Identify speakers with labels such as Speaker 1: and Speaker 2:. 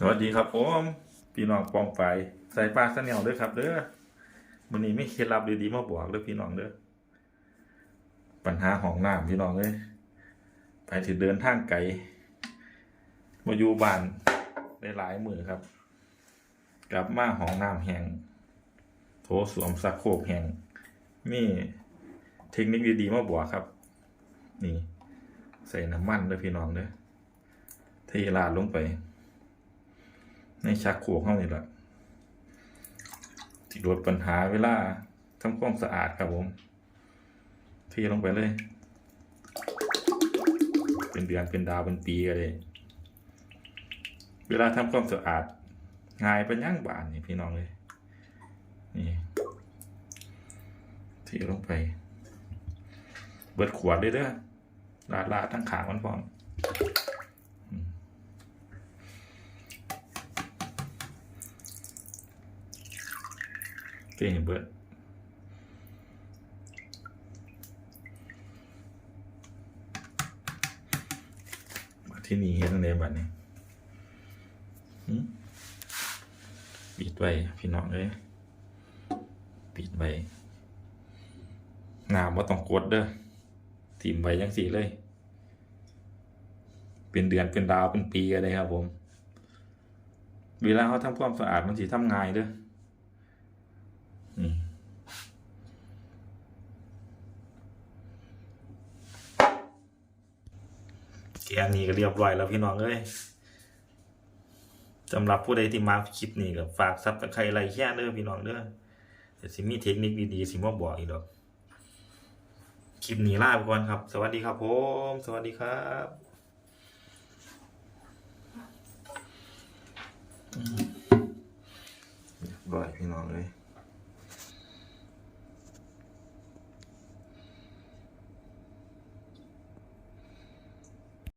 Speaker 1: สวัสดีครับผมพี่น้องปองไปใส่ปลาสเนียวด้วยครับเด้อวันนี้ไม่เคล็ดลับดีๆมาบอกเด้อพี่น้องเด้อปัญหาของน้ำพี่น้องเลยไปถือเดินทางไกลมาอยู่บ้านได้หลายมือครับ กลับมาห้องน้ำแห้งโถสวมสักโคกแห้งมีเทคนิคดีๆมาบอกครับ นี่ ใส่น้ำมันเด้อพี่น้องเด้อเทลาดลงไป ในชักโครกเข้านี่แหละที่ลดปัญหาเวลาทำความสะอาดครับผมเทลงไปเลย เป็นเดือนเป็นดาวเป็นปีก็เลยเวลาทำความสะอาดง่ายเป็นย่างบานนี่พี่น้องเลยนี่เทลงไป เบิดขวดเลยเด้อลาดลาดทั้งขางมันพร้อม เก่งเบิดมาที่นี่เฮ็ดจั่งใดบัดนี้ปิดไว้พี่น้องเอ้ยปิดไว้น้ำว่าต้องกดเด้อถิ่มไว้จังสี่เลย เป็นเดือนเป็นดาวเป็นปีก็ได้ครับผม เวลาเขาทำความสะอาดมันสิทำง่ายเด้อ แกนนี้ก็เรียบร้อยแล้วพี่น้องเอ้ยสำหรับผู้ใดที่มาคลิปนี้ก็ฝากซับตะไคร้ไรแค่เด้อพี่น้องเด้อสิมีเทคนิคดีๆสิมาบอกอีกดอกคลิปนี้ลาไปก่อนครับ สวัสดีครับผม สวัสดีครับเรียบร้อยพี่น้องเลย